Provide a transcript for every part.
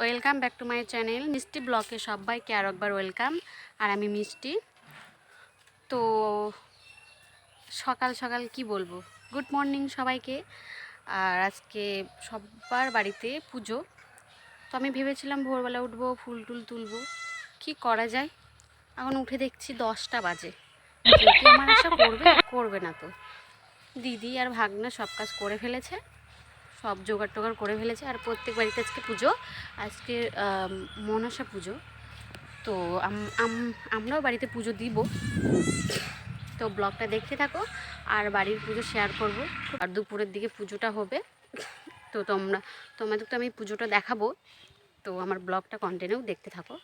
Welcome back to my channel মিষ্টি ব্লকে সবাইকে আর একবার ওয়েলকাম। আর আমি মিষ্টি। তো সকাল সকাল কি বলব? গুড মর্নিং সবাইকে। আর আজকে সবার বাড়িতে পুজো। তো আমি ভেবেছিলাম ভোরবেলা উঠবো, ফুল টুল তুলবো। কি করা যায়? এখন উঠে দেখছি দশটা বাজে। আমার আশা করবে? করবে না তো। দিদি আর ভাগনা সব কাজ করে ফেলেছে। সব জোগাড় টোগাড় করে ফেলেছে আর প্রত্যেক বাড়িতে আজকে পুজো, আজকে মনসা পুজো। তো আম- আম- আমরাও বাড়িতে পুজো দিব। তো ব্লগটা দেখতে থাকো আর বাড়ির পুজো শেয়ার করব। আর দুপুরের দিকে পুজোটা হবে। তো তোমরা, তোমাদের তো আমি পুজোটা দেখাবো। তো আমার ব্লগটা কন্টিনিউ দেখতে থাকো।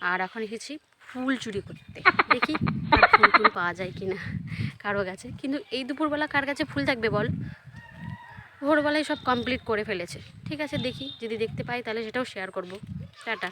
আর এখন এসেছি ফুল চুরি করতে। দেখি ফুল পাওয়া যায় কি না কারও কাছে। কিন্তু এই দুপুরবেলা কার কাছে ফুল থাকবে বল? ভোরবেলায় সব কমপ্লিট করে ফেলেছে। ঠিক আছে, দেখি, যদি দেখতে পাই তাহলে সেটাও শেয়ার করব। টাটা।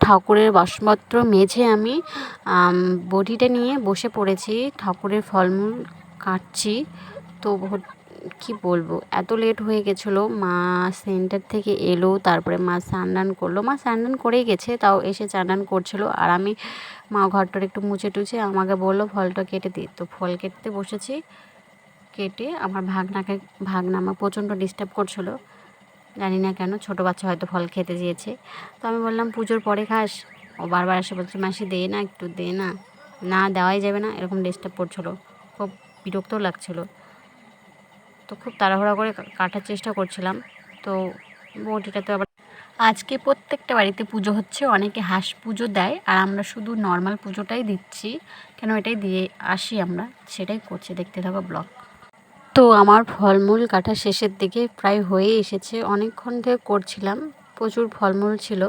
ঠাকুরের বাসপত্র মেঝে আমি বটিটা নিয়ে বসে পড়েছি। ঠাকুরের ফলমূল কাটছি। তো কি বলব? এত লেট হয়ে গেছিল। মা সেন্টার থেকে এলো, তারপরে মা স্নান করল। মা স্নান করেই গেছে, তাও এসে চান টান করছিল। আর আমি, মা ঘরটার একটু মুছে টুছে আমাকে বলল, ফলটা কেটে দিই তো ফল কেটতে বসেছি। কেটে আমার ভাগনাকে, ভাগনা আমার প্রচণ্ড ডিস্টার্ব করছিল। জানি না কেন, ছোটো বাচ্চা হয়তো ফল খেতে চেয়েছে। তো আমি বললাম, পুজোর পরে খাস? ও বারবার এসে বলছে, মাসি, দে না একটু, দে না। না, দেওয়াই যাবে না। এরকম ডিস্টার্ব করছিল। খুব বিরক্তও লাগছিল। তো খুব তাড়াহুড়া করে কাটার চেষ্টা করছিলাম। তো বটিটা তো আবার আজকে প্রত্যেকটা বাড়িতে পুজো হচ্ছে, অনেকে হাঁস পুজো দেয়, আর আমরা শুধু নর্মাল পুজোটাই দিচ্ছি। কেন এটাই দিয়ে আসি আমরা? সেটাই করছি। দেখতে থাকো ব্লগ। তো আমার ফলমূল কাটা শেষের দিকে প্রায় হয়ে এসেছে। অনেকক্ষণ থেকে করছিলাম, প্রচুর ফলমূল ছিল।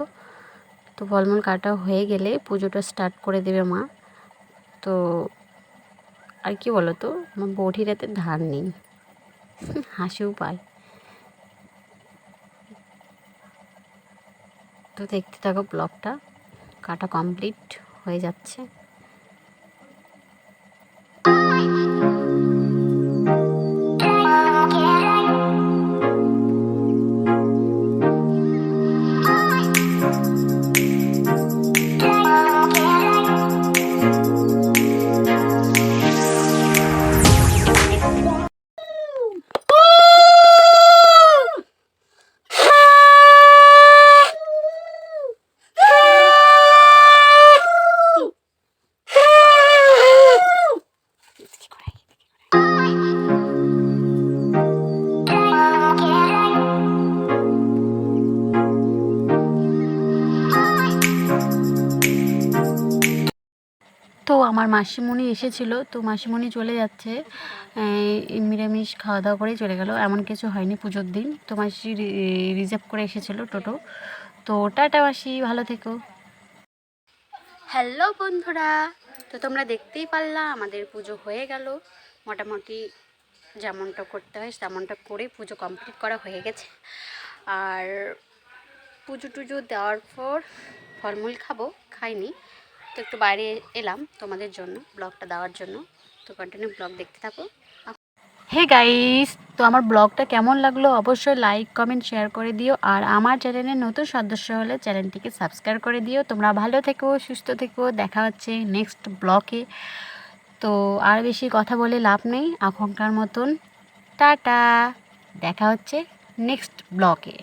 তো ফলমূল কাটা হয়ে গেলে পুজোটা স্টার্ট করে দেবে মা। তো আর কি বলো তো আমার বটির হাতে ধার নেই। হাসিও পায়। তো দেখতে থাকো ব্লগটা, কাটা কমপ্লিট হয়ে যাচ্ছে। তো আমার মাসিমণি এসেছিল, তো মাসিমণি চলে যাচ্ছে। নিরামিষ খাওয়া দাওয়া করেই চলে গেল। এমন কিছু হয়নি পুজোর দিন। তো মাসি রিজার্ভ করে এসেছিল টোটো। তো টাটা মাসি, ভালো থেকো। হ্যালো বন্ধুরা। তো তোমরা দেখতেই পারলা, আমাদের পুজো হয়ে গেল। মোটামুটি যেমনটা করতে হয়, তেমনটা করে পুজো কমপ্লিট করা হয়ে গেছে। আর পুজো টুজো দেওয়ার পর ফলমূল খাব, খাইনি। তো একটু বাইরে এলাম তোমাদের জন্য, ব্লগটা দেওয়ার জন্য। তো কন্টিনিউ ব্লগ দেখতে থাকো। হে গাইস তো আমার ব্লগটা কেমন লাগল অবশ্যই লাইক কমেন্ট শেয়ার করে দিও। আর আমার চ্যানেলের নতুন সদস্য হলে চ্যানেলটিকে সাবস্ক্রাইব করে দিও। তোমরা ভালো থেকো, সুস্থ থেকো। দেখা হচ্ছে নেক্সট ব্লগে। তো আর বেশি কথা বলে লাভ নেই। এখনকার মতন টাটা। দেখা হচ্ছে নেক্সট ব্লগে।